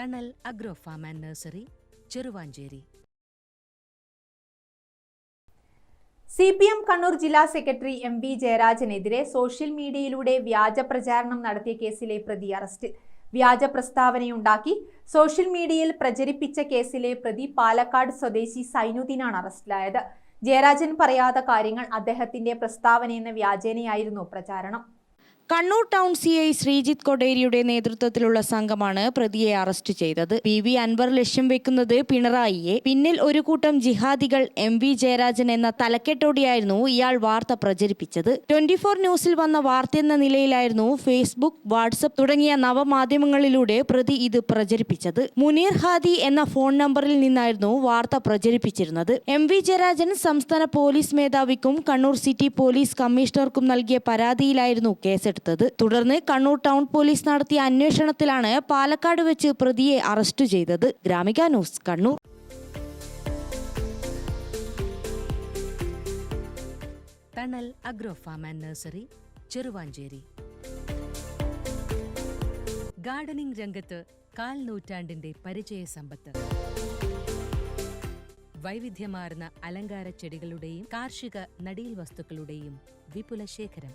Thanal agro farm and nursery Cheruvanchery. C P M Kannur ജില്ലാ secretary M V ജയരാജനെതിരെ social മീഡിയയിലൂടെ വ്യാജ പ്രചാരണം നടത്തിയ കേസിലെ പ്രതി അറസ്റ്റ്. വ്യാജ പ്രസ്താവനയുണ്ടാക്കി സോഷ്യൽ മീഡിയയിൽ പ്രചരിപ്പിച്ച കേസിലെ പ്രതി പാലക്കാട് സ്വദേശി സൈനുദ്ദീനാണ് അറസ്റ്റിലായത്. ജയരാജൻ പറയാത്ത കാര്യങ്ങൾ അദ്ദേഹത്തിന്റെ പ്രസ്താവനയെന്ന വ്യാജേനയായിരുന്നു പ്രചാരണം. Kannur town C I Sreejith കൊടേരിയുടെ നേതൃത്വത്തിലുള്ള സംഘമാണ് പ്രതിയെ അറസ്റ്റ് ചെയ്തത്. പി വി അൻവർ ലക്ഷ്യം വെക്കുന്നത് പിണറായിയെ. പിന്നിൽ ഒരു കൂട്ടം ജിഹാദികൾ എം വി ജയരാജൻ എന്ന തലക്കെട്ടോടെയായിരുന്നു ഇയാൾ വാർത്ത പ്രചരിപ്പിച്ചത്. ട്വന്റി ഫോർ ന്യൂസിൽ വന്ന വാർത്തയെന്ന നിലയിലായിരുന്നു ഫേസ്ബുക്ക് വാട്സപ്പ് തുടങ്ങിയ നവമാധ്യമങ്ങളിലൂടെ പ്രതി ഇത് പ്രചരിപ്പിച്ചത്. മുനീർ ഹാദി എന്ന ഫോൺ നമ്പറിൽ നിന്നായിരുന്നു വാർത്ത പ്രചരിപ്പിച്ചിരുന്നത്. എം വി ജയരാജൻ സംസ്ഥാന പോലീസ് മേധാവിക്കും കണ്ണൂർ സിറ്റി പോലീസ് കമ്മീഷണർക്കും നൽകിയ പരാതിയിലായിരുന്നു കേസെടുത്തത്. തുടർന്ന് കണ്ണൂർ ടൗൺ പോലീസ് നടത്തിയ അന്വേഷണത്തിലാണ് പാലക്കാട് വെച്ച് പ്രതിയെ അറസ്റ്റ് ചെയ്തത്. Gramika news Kannur. Thanal agro farm and nursery Cheruvanchery. Gardening രംഗത്ത് കാൽ നൂറ്റാണ്ടിന്റെ പരിചയ സമ്പത്ത്. വൈവിധ്യമാർന്ന അലങ്കാര ചെടികളുടെയും കാർഷിക നടീൽ വസ്തുക്കളുടെയും വിപുല ശേഖരം